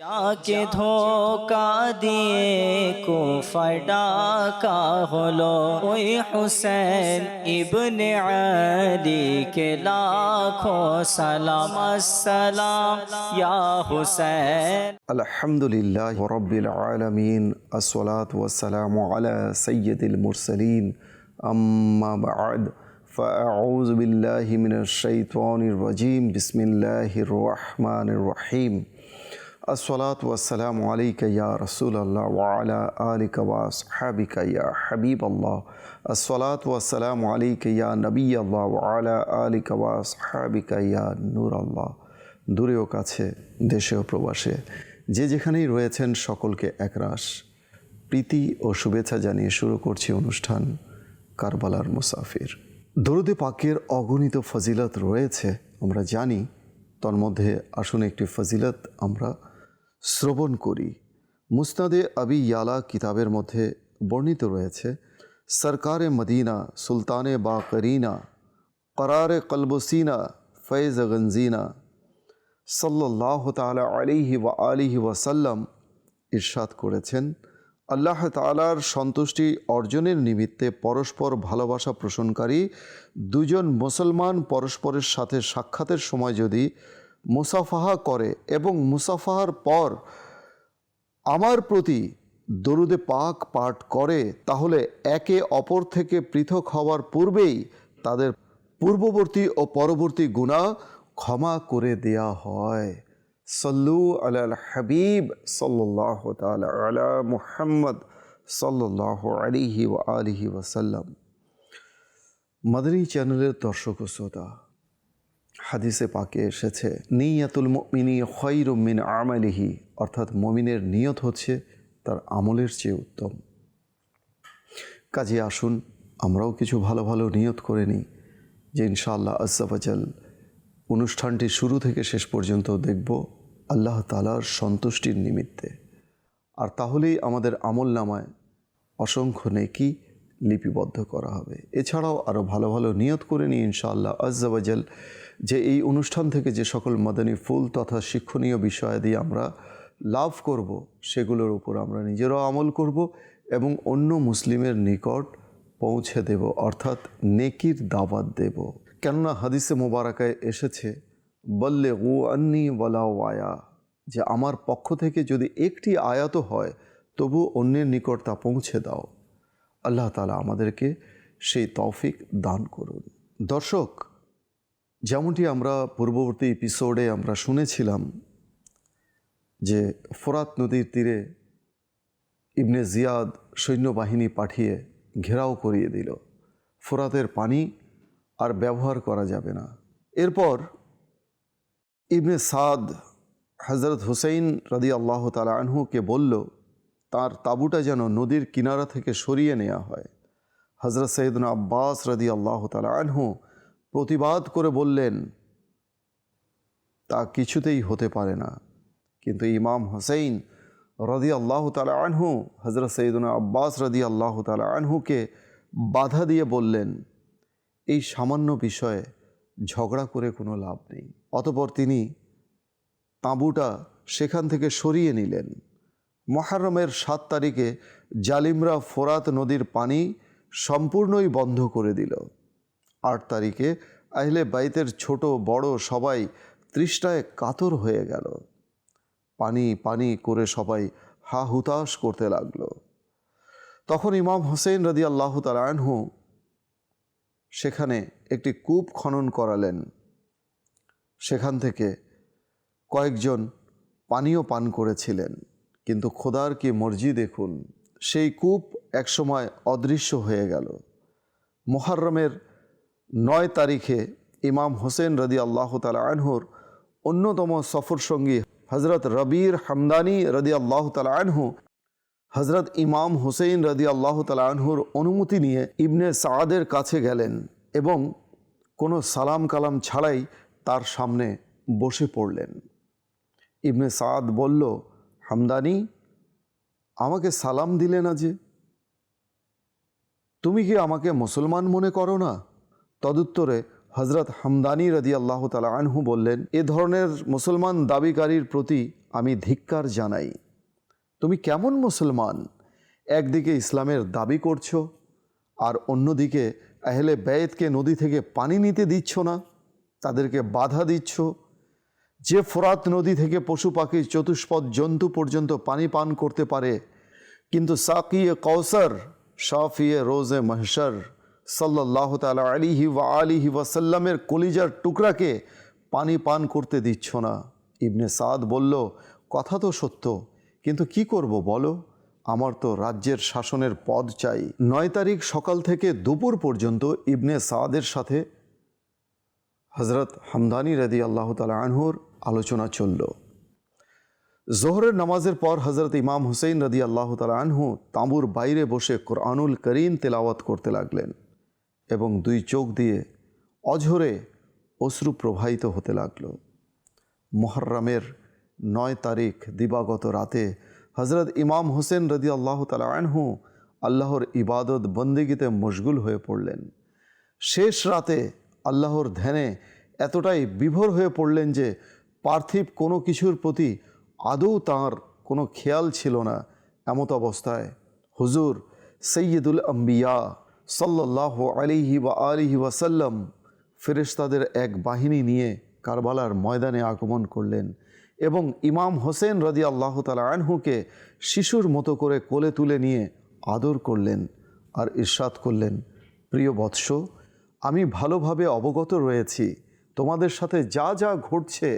যাকে ধোকা দিয়ে কুফায় ডাকা হলো ওই হুসেন ইবনে আলী কে লাখো সালাম আসসালাম ইয়া হুসেন الحمد لله رب العالمين الصلاة والسلام على سيد المرسلين أما بعد فأعوذ بالله من الشيطان الرجيم بسم الله الرحمن الرحيم আসসালাত ওয়াসালাম আলিকা রসুল আল্লাহ ওয়ালা আলিকা ওয়াস হাবিকা হাবিব আল্লাহ আসসালাত ওয়াসালাম আলিকা নবী আল্লাহ ওয়ালা আলি কবাস হাবিকা নূর আল্লাহ দূরেও কাছে দেশেও প্রবাসে, যে যেখানেই রয়েছেন সকলকে একরাশ। প্রীতি ও শুভেচ্ছা জানিয়ে শুরু করছি অনুষ্ঠান কারবালার মুসাফির। দরুদে পাকের অগণিত ফজিলত রয়েছে, আমরা জানি। তন্মধ্যে আসুন একটি ফজিলত আমরা শ্রবণ করি। মুস্তাদে আবি ইয়ালা কিতাবের মধ্যে বর্ণিত রয়েছে, সরকারে মদিনা, সুলতানে বা করিনা করারে কলবসিনা, ফৈজ গঞ্জিনা সাল্লাহ তালা আলিহি ওয়া আলিহি ওয়াসাল্লাম ইরশাদ করেছেন, আল্লাহ তালার সন্তুষ্টি অর্জনের নিমিত্তে পরস্পর ভালোবাসা পোষণকারী দুজন মুসলমান পরস্পরের সাথে সাক্ষাতের সময় যদি মুসাফাহা করে এবং মুসাফাহার পর আমার প্রতি দরুদে পাক পাঠ করে, তাহলে একে অপর থেকে পৃথক হওয়ার পূর্বেই তাদের পূর্ববর্তী ও পরবর্তী গুণা ক্ষমা করে দেয়া হয়। সল্লু আলাল হাবিব সাল্লাহ আলা মুহাম্মদ সাল্লাহ আলিহি ও আলিহি ওয়াসাল্লাম। মাদানী চ্যানেলের দর্শক শ্রোতা হাদিসে পাকে এসেছে, নিয়াতুল মিনি খৈরুমিন আমালিহি, অর্থাৎ মমিনের নিয়ত হচ্ছে তার আমলের চেয়ে উত্তম। কাজে আসুন, আমরাও কিছু ভালো ভালো নিয়ত করে নিই, যে ইনশাআল্লাহ আজ্জাবাজাল অনুষ্ঠানটি শুরু থেকে শেষ পর্যন্ত দেখব আল্লাহ তালার সন্তুষ্টির নিমিত্তে। আর তাহলেই আমাদের আমল নামায় অসংখ্য নেকি লিপিবদ্ধ করা হবে। এছাড়াও আরও ভালো ভালো নিয়ত করে নিই ইনশাআল্লাহ আজ্জাবাজাল যে এই অনুষ্ঠান থেকে যে সকল মাদানী ফুল তথা শিক্ষণীয় বিষয় দিয়ে আমরা লাভ করব, সেগুলোর উপর আমরা নিজেরাও আমল করব এবং অন্য মুসলিমের নিকট পৌঁছে দেব, অর্থাৎ নেকির দাওয়াত দেব। কেননা হাদিসে মোবারকায় এসেছে বললে ও আন্নি বলা ওয়ায়া যে আমার পক্ষ থেকে যদি একটি আয়াত হয় তবু অন্যের নিকট তা পৌঁছে দাও। আল্লাহ তালা আমাদেরকে সেই তৌফিক দান করুন। দর্শক, যেমনটি আমরা পূর্ববর্তী এপিসোডে আমরা শুনেছিলাম যে ফোরাত নদীর তীরে ইবনে জিয়াদ সৈন্যবাহিনী পাঠিয়ে ঘেরাও করিয়ে দিল। ফোরাতের পানি আর ব্যবহার করা যাবে না। এরপর ইবনে সাদ হজরত হুসেইন রদি আল্লাহ তালা আনহুকে বলল তার তাঁবুটা যেন নদীর কিনারা থেকে সরিয়ে নেওয়া হয়। হজরত সৈয়দনা আব্বাস রদি আল্লাহ তালা আনহু প্রতিবাদ করে বললেন, তা কিছুতেই হতে পারে না। কিন্তু ইমাম হোসেইন রদি আল্লাহ তালা আনহু হজরত সৈয়দনা আব্বাস রদি আল্লাহ তালা আনহুকে বাধা দিয়ে বললেন, এই সামান্য বিষয়ে ঝগড়া করে কোনো লাভ নেই। অতপর তিনি তাঁবুটা সেখান থেকে সরিয়ে নিলেন। মহারমের সাত তারিখে জালিমরা ফোরাত নদীর পানি সম্পূর্ণই বন্ধ করে দিল। আট তারিখে আহলে বাইতের ছোট বড় সবাই তৃষ্টায় কাতর হয়ে গেল। পানি পানি করে সবাই হা হুতাশ করতে লাগল। তখন ইমাম হোসেন রদি আল্লাহ তালানহু সেখানে একটি কূপ খনন করালেন। সেখান থেকে কয়েকজন পানীয় পান করেছিলেন। কিন্তু খোদার কি মর্জি দেখুন, সেই কূপ একসময় অদৃশ্য হয়ে গেল। মোহাররমের নয় তারিখে ইমাম হোসেন রদি আল্লাহ তালা আনহুর অন্যতম সফর সঙ্গী হজরত রবির হামদানি রদি আল্লাহ তালা আনহু হজরত ইমাম হুসেইন রদি আল্লাহ তালা আনহুর অনুমতি নিয়ে ইবনে সাদের কাছে গেলেন এবং কোনো সালাম কালাম ছাড়াই তার সামনে বসে পড়লেন। ইবনে সাদ বলল হামদানি, আমাকে সালাম দিলে না যে। তুমি কি আমাকে মুসলমান মনে করো না? তদুত্তরে হজরত হামদানি রদি আল্লাহ তালা আনহু বললেন, এ ধরনের মুসলমান দাবিকারীর প্রতি আমি ধিক্কার জানাই। তুমি কেমন মুসলমান? একদিকে ইসলামের দাবি করছ, আর অন্যদিকে আহলে ব্যয়েতকে নদী থেকে পানি নিতে দিচ্ছ না, তাদেরকে বাধা দিচ্ছ যে ফোরাত নদী থেকে পশু পাখি চতুষ্পদ জন্তু পর্যন্ত পানি পান করতে পারে, কিন্তু সাকিয়ে কৌসর শাফিয়ে রোজে মহসর সাল্লাহ তালা আলিহি ওয়া আলিহি ওয়াসাল্লামের কলিজার টুকরাকে পানি পান করতে দিচ্ছ না। ইবনে সাদ বলল, কথা তো সত্য, কিন্তু কি করব বলো? আমার তো রাজ্যের শাসনের পদ চাই। নয় তারিখ সকাল থেকে দুপুর পর্যন্ত ইবনে সাদের সাথে হজরত হামদানি রদি আল্লাহ তালা আনহুর আলোচনা চলল। জোহরের নামাজের পর হজরত ইমাম হুসেইন রদি আল্লাহ তালা আনহু তাঁবুর বাইরে বসে কোরআনুল করিম তেলাওয়াত করতে লাগলেন এবং দুই চোখ দিয়ে অঝরে অশ্রু প্রবাহিত হতে লাগল। মোহররমের নয় তারিখ দিবাগত রাতে হজরত ইমাম হোসেন রদি আল্লাহ তালা আনহু আল্লাহর ইবাদত বন্দিগিতে মশগুল হয়ে পড়লেন। শেষ রাতে আল্লাহর ধ্যানে এতটাই বিভোর হয়ে পড়লেন যে পার্থিব কোনো কিছুর প্রতি আদৌ তাঁর কোনো খেয়াল ছিল না এমত অবস্থায়। হুজুর সৈয়দুল আম্বিয়া সাল্লাহ আলিহি ওয়া আলিহি ওয়াসাল্লাম ফেরেশতাদের এক বাহিনী নিয়ে কারবালার ময়দানে আগমন করলেন এবং ইমাম হোসেন রদি আল্লাহ তালা আনহুকে শিশুর মতো করে কোলে তুলে নিয়ে আদর করলেন আর ইরশাদ করলেন। প্রিয় বৎস আমি ভালোভাবে অবগত রয়েছি। তোমাদের সাথে যা যা ঘটছে,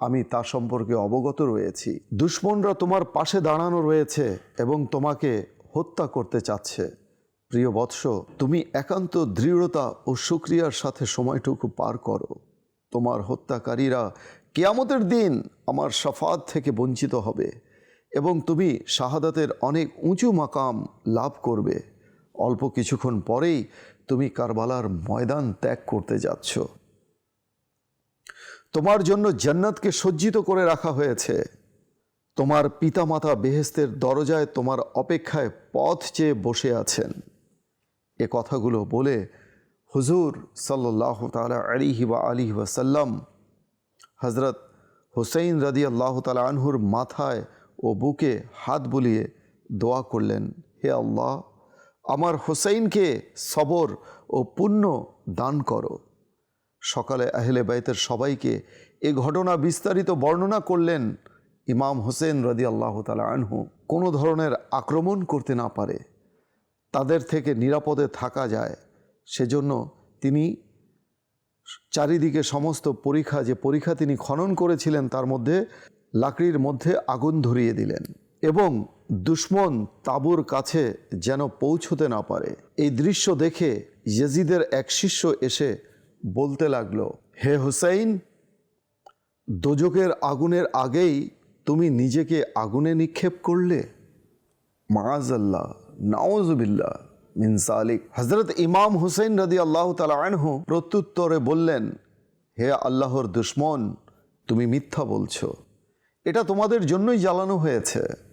আমি তা সম্পর্কে অবগত রয়েছি। দুশ্মনরা তোমার পাশে দাঁড়ানো রয়েছে এবং তোমাকে হত্যা করতে চাচ্ছে। প্রিয় বৎস, তুমি একান্ত দৃঢ়তা ও সুক্রিয়ার সাথে সময়টুকু পার করো। তোমার হত্যাকারীরা কেয়ামতের দিন আমার সাফাত থেকে বঞ্চিত হবে এবং তুমি শাহাদাতের অনেক উঁচু মাকাম লাভ করবে। অল্প কিছুক্ষণ পরেই তুমি কারবালার ময়দান ত্যাগ করতে যাচ্ছ। তোমার জন্য জান্নাতকে সজ্জিত করে রাখা হয়েছে। তোমার পিতামাতা বেহেস্তের দরজায় তোমার অপেক্ষায় পথ চেয়ে বসে আছেন। এ কথাগুলো বলে হুজুর সাল্লাহ তালা আলিহি বা আলিহি ওয়াসাল্লাম হজরত হুসൈন রাদি আল্লাহ তালা আনহুর মাথায় ও বুকে হাত বুলিয়ে দোয়া করলেন, হে আল্লাহ আমার হুসাইনকে সবর ও পুণ্য দান করো। সকালে আহলে বাইতের সবাইকে এ ঘটনা বিস্তারিত বর্ণনা করলেন ইমাম হোসেন রদি আল্লাহ তালা আনহু। কোনো ধরনের আক্রমণ করতে না পারে, তাদের থেকে নিরাপদে থাকা যায়, সেজন্য তিনি চারিদিকে সমস্ত পরীক্ষা, যে পরীক্ষা তিনি খনন করেছিলেন, তার মধ্যে লাকড়ির মধ্যে আগুন ধরিয়ে দিলেন এবং দুশ্মন তাবুর কাছে যেন পৌঁছতে না পারে। এই দৃশ্য দেখে ইয়েজিদের এক শিষ্য এসে বলতে লাগল, হে হুসাইন দোজকের আগুনের আগেই তুমি নিজেকে আগুনে নিক্ষেপ করলে? মাআজাল্লাহ নাওজবিল্লা মিন সালিক। হজরত ইমাম হুসেন রদি আল্লাহ তালা আনহু প্রত্যুত্তরে বললেন, হে আল্লাহর দুশ্মন, তুমি মিথ্যা বলছো। এটা তোমাদের জন্যই জ্বালানো হয়েছে।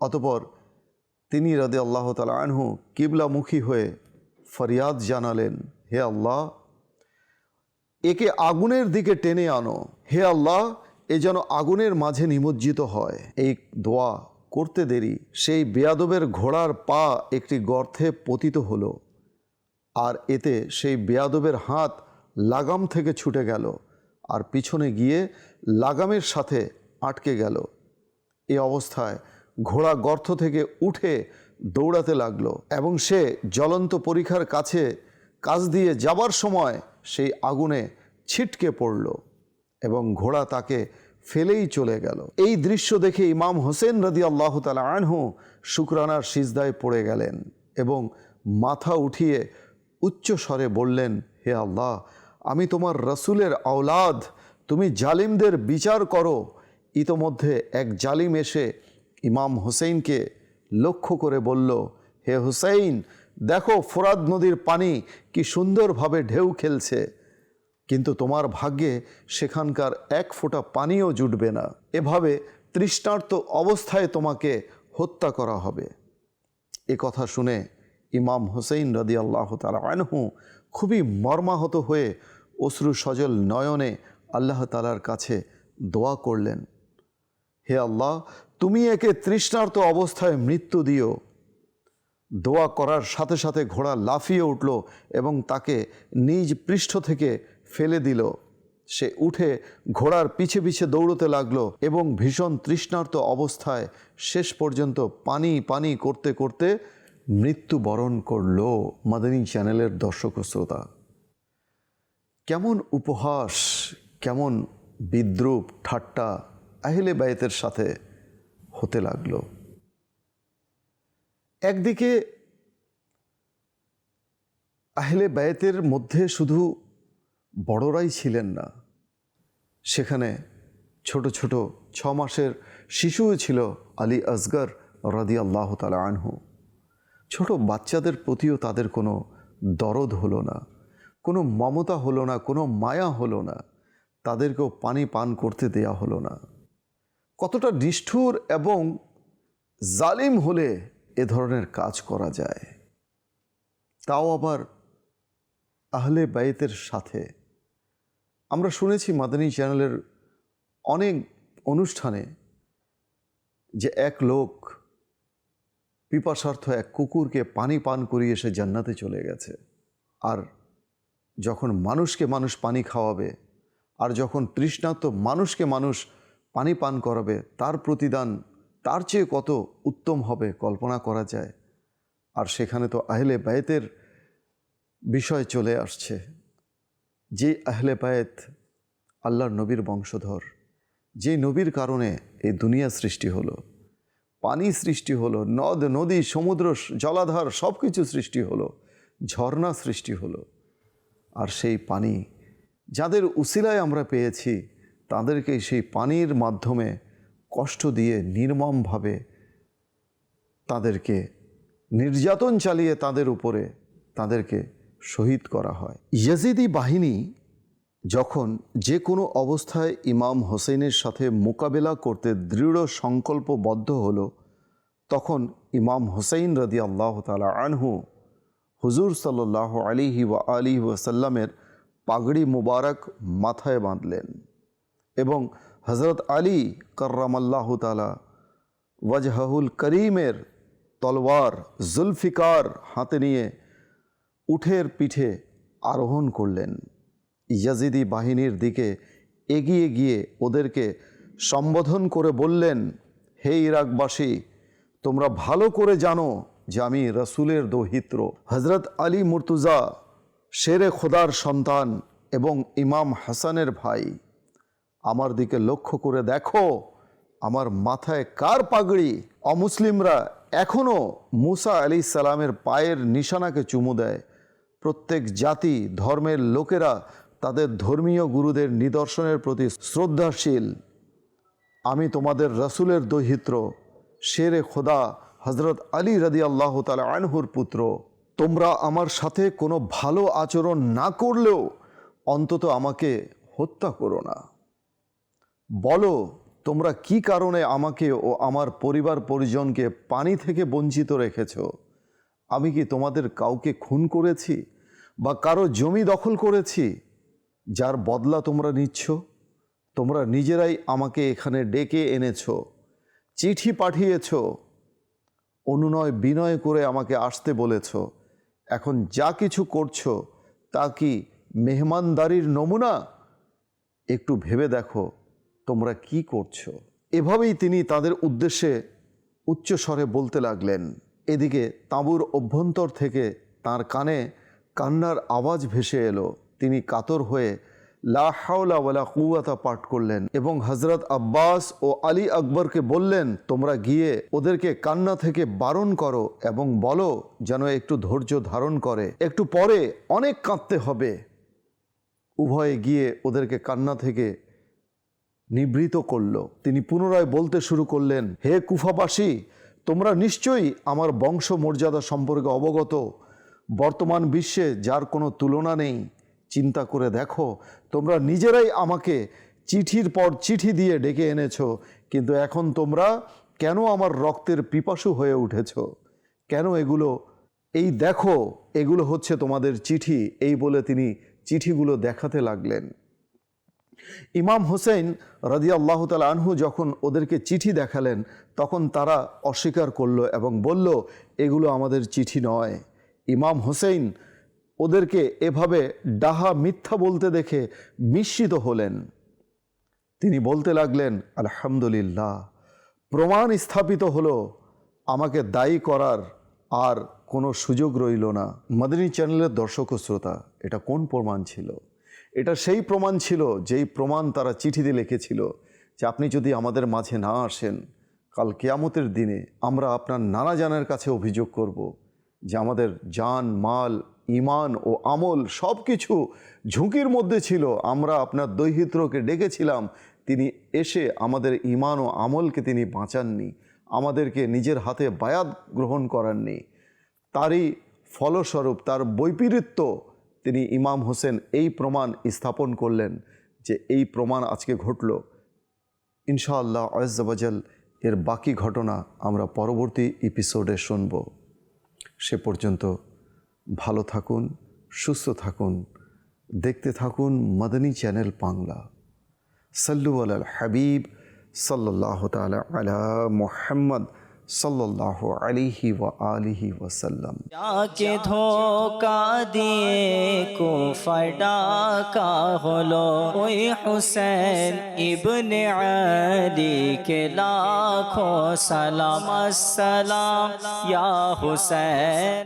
অতপর তিনি রদি আল্লাহ তালা আনহু কিবলামুখী হয়ে ফরিয়াদ জানালেন, হে আল্লাহ, একে আগুনের দিকে টেনে আনো। হে আল্লাহ, এ যেন আগুনের মাঝে নিমজ্জিত হয়। এই দোয়া করতে দেরি। সেই বেয়াদবের ঘোড়ার পা একটি গর্থে পতিত হলো, আর এতে সেই বেয়াদবের হাত লাগাম থেকে ছুটে গেল, আর পিছনে গিয়ে লাগামের সাথে আটকে গেল। এ অবস্থায় ঘোড়া গর্ত থেকে উঠে দৌড়াতে লাগল এবং সে জ্বলন্ত পরীক্ষার কাছে কাজ দিয়ে যাবার সময় সেই আগুনে ছিটকে পড়ল এবং ঘোড়া তাকে ফেলেই চলে গেল। এই দৃশ্য দেখে ইমাম হোসেন রদি আল্লাহ তালা আনহু শুক্রানার সিজদায় পড়ে গেলেন এবং মাথা উঠিয়ে উচ্চ স্বরে বললেন, হে আল্লাহ, আমি তোমার রসুলের আওলাদ। তুমি জালিমদের বিচার করো। ইতোমধ্যে এক জালিম এসে ইমাম হোসেইনকে লক্ষ্য করে বলল, হে হুসাইন, দেখো ফোরাদ নদীর পানি কি সুন্দরভাবে ঢেউ খেলছে। কিন্তু তোমার ভাগ্যে সেখানকার এক ফোঁটা পানিও জুটবে না। এভাবে তৃষ্ণার্ত অবস্থায় তোমাকে হত্যা করা হবে। এ কথা শুনে ইমাম হুসেইন রদি আল্লাহ আনহু খুবই মর্মাহত হয়ে অশ্রু সজল নয়নে আল্লাহ তালার কাছে দোয়া করলেন, হে আল্লাহ তুমি একে তৃষ্ণার্ত অবস্থায় মৃত্যু দিও। দোয়া করার সাথে সাথে ঘোড়া লাফিয়ে উঠল এবং তাকে নিজ পৃষ্ঠ থেকে ফেলে দিল। সে উঠে ঘোড়ার পিছে পিছে দৌড়তে লাগল এবং ভীষণ তৃষ্ণার্ত অবস্থায় শেষ পর্যন্ত পানি পানি করতে করতে মৃত্যুবরণ করল মাদানী চ্যানেলের দর্শক শ্রোতা। কেমন উপহাস, কেমন বিদ্রুপ ঠাট্টা আহলে বায়েতের সাথে। হতে লাগল। একদিকে আহলে বায়েতের মধ্যে শুধু বড়রাই ছিলেন না, সেখানে ছোট ছোট ছ মাসের শিশুও ছিল আলী আসগর রাদি আল্লাহ তালা আনহু। ছোট বাচ্চাদের প্রতিও তাদের কোনো দরদ হলো না, কোনো মমতা হলো না, কোনো মায়া হলো না, তাদেরকেও পানি পান করতে দেয়া হলো না। কতটা নিষ্ঠুর এবং জালিম হলে এ ধরনের কাজ করা যায়? তাও আবার আহলে বাইতের সাথে। আমরা শুনেছি মাদানী চ্যানেলের অনেক অনুষ্ঠানে যে এক লোক পিপাসার্থ এক কুকুরকে পানি পান করিয়ে সে জান্নাতে চলে গেছে। আর যখন মানুষকে মানুষ পানি খাওয়াবে, আর যখন তৃষ্ণার্ত মানুষকে মানুষ পানি পান করাবে, তার প্রতিদান তার চেয়ে কত উত্তম হবে কল্পনা করা যায়। আর সেখানে তো আহলে বায়েতের বিষয় চলে আসছে। যে আহলে বায়েত আল্লাহর নবীর বংশধর, যে নবীর কারণে এই দুনিয়া সৃষ্টি হলো। পানি সৃষ্টি হলো, নদ, নদী, সমুদ্র, জলাধার সব কিছু সৃষ্টি হলো, ঝর্ণা সৃষ্টি হলো। আর সেই পানি যাদের উসিলায় আমরা পেয়েছি তাদেরকে সেই পানির মাধ্যমে কষ্ট দিয়ে নির্মমভাবে তাদেরকে নির্যাতন চালিয়ে তাদের উপরে তাদেরকে শহীদ করা হয়। ইয়াজিদি বাহিনী যখন যে কোনো অবস্থায় ইমাম হোসেনের সাথে মোকাবেলা করতে দৃঢ় সংকল্পবদ্ধ হলো, তখন ইমাম হোসেন রদি আল্লাহ তালা আনহু হুজুর সাল্লাহ আলিহি ওয়া আলি ওয়াসাল্লামের পাগড়ি মুবারক মাথায় বাঁধলেন। এবং হজরত আলী কর্রামাল্লাহ তালা ওয়াজহাহুল করিমের তলোয়ার, জুলফিকার হাতে নিয়ে উঠের পিঠে আরোহণ করলেন। ইয়াজিদি বাহিনীর দিকে এগিয়ে গিয়ে ওদেরকে সম্বোধন করে বললেন, হে ইরাকবাসী, তোমরা ভালো করে জানো যে আমি রসুলের দৌহিত্র। হজরত আলী মুর্তুজা, শেরে খোদার সন্তান এবং ইমাম হাসানের ভাই। আমার দিকে লক্ষ্য করে দেখো, আমার মাথায় কার পাগড়ি? অমুসলিমরা এখনও মুসা আলি সালামের পায়ের নিশানাকে চুমু দেয়। প্রত্যেক জাতি, ধর্মের লোকেরা তাদের ধর্মীয় গুরুদের নিদর্শনের প্রতি শ্রদ্ধাশীল। আমি তোমাদের রসুলের দহিত্র, শেরে খোদা হজরত আলী রদি আল্লাহ তালা আনহুর পুত্র। তোমরা আমার সাথে কোনো ভালো আচরণ না করলেও অন্তত আমাকে হত্যা করো না। বলো, তোমরা কি কারণে আমাকে ও আমার পরিবার পরিজনকে পানি থেকে বঞ্চিত রেখেছ? আমি কি তোমাদের কাউকে খুন করেছি বা কারও জমি দখল করেছি? যার বদলা তোমরা নিচ্ছ? তোমরা নিজেরাই আমাকে এখানে ডেকে এনেছ, চিঠি পাঠিয়েছ, অনুনয় বিনয় করে আমাকে আসতে বলেছ। এখন যা কিছু করছ তা কি মেহমানদারির নমুনা? একটু ভেবে দেখো। তোমরা কি করছ? এভাবেই তিনি তাদের উদ্দেশ্যে উচ্চ স্বরে বলতে লাগলেন। এদিকে তাঁবুর অভ্যন্তর থেকে তার কানে কান্নার আওয়াজ ভেসে এলো। তিনি কাতর হয়ে লা কুয়াতা পাঠ করলেন এবং হজরত আব্বাস ও আলী আকবরকে বললেন, তোমরা গিয়ে ওদেরকে কান্না থেকে বারণ করো এবং বলো যেন একটু ধৈর্য ধারণ করে। একটু পরে অনেক কাঁদতে হবে। উভয়ে গিয়ে ওদেরকে কান্না থেকে নিবৃত করল। তিনি পুনরায় বলতে শুরু করলেন, হে কুফাবাসী, তোমরা নিশ্চয়ই আমার বংশ মর্যাদা সম্পর্কে অবগত। বর্তমান বিশ্বে যার কোনো তুলনা নেই। চিন্তা করে দেখো, তোমরা নিজেরাই আমাকে চিঠির পর চিঠি দিয়ে ডেকে এনেছো, কিন্তু এখন তোমরা কেন আমার রক্তের পিপাসু হয়ে উঠেছ? কেন এগুলো? এই দেখো, এগুলো হচ্ছে তোমাদের চিঠি। এই বলে তিনি চিঠিগুলো দেখাতে লাগলেন। ইমাম হোসেন রাজি আল্লাহ তাল আনহু যখন ওদেরকে চিঠি দেখালেন, তখন তারা অস্বীকার করল এবং বলল, এগুলো আমাদের চিঠি নয়। ইমাম হোসেন ওদেরকে এভাবে ডাহা মিথ্যা বলতে দেখে বিস্মিত হলেন। তিনি বলতে লাগলেন, আলহামদুলিল্লাহ, প্রমাণ স্থাপিত হলো। আমাকে দায়ী করার আর কোনো সুযোগ রইল না। মাদিনী চ্যানেলের দর্শক শ্রোতা, এটা কোন প্রমাণ ছিল? এটা সেই প্রমাণ ছিল, যেই প্রমাণ তারা চিঠিতে লিখেছিল যে আপনি যদি আমাদের মাঝে না আসেন, কাল কেয়ামতের দিনে আমরা আপনার নানা জানের কাছে অভিযোগ করব যে আমাদের জান, মাল ইমান ও আমল সব কিছু ঝুঁকির মধ্যে ছিল। আমরা আপনার দৈহিত্রকে ডেকেছিলাম, তিনি এসে আমাদের ইমান ও আমলকে তিনি বাঁচাননি, আমাদেরকে নিজের হাতে বায়াত গ্রহণ করাননি। তারই ফলস্বরূপ, তার বৈপরীত্য তিনি ইমাম হোসেন এই প্রমাণ স্থাপন করলেন যে এই প্রমাণ আজকে ঘটল। ইনশাআল্লাহ আয়জাবাজাল এর বাকি ঘটনা আমরা পরবর্তী এপিসোডে শুনব। সে পর্যন্ত ভালো থাকুন, সুস্থ থাকুন, দেখতে থাকুন মাদানী চ্যানেল বাংলা। সাল্লু আল হাবিব সাল্লাহ তালা আলা মোহাম্মদ। সাল্লাহ আলিহি ওয়া আলিহি ওয়াসাল্লাম। যাকে ধোকা দিয়ে কুফার ডাকা হলো, ওই হুসেন ইবনে আলী কে লাখো সালাম, আসসালাম। ইয়া হুসেন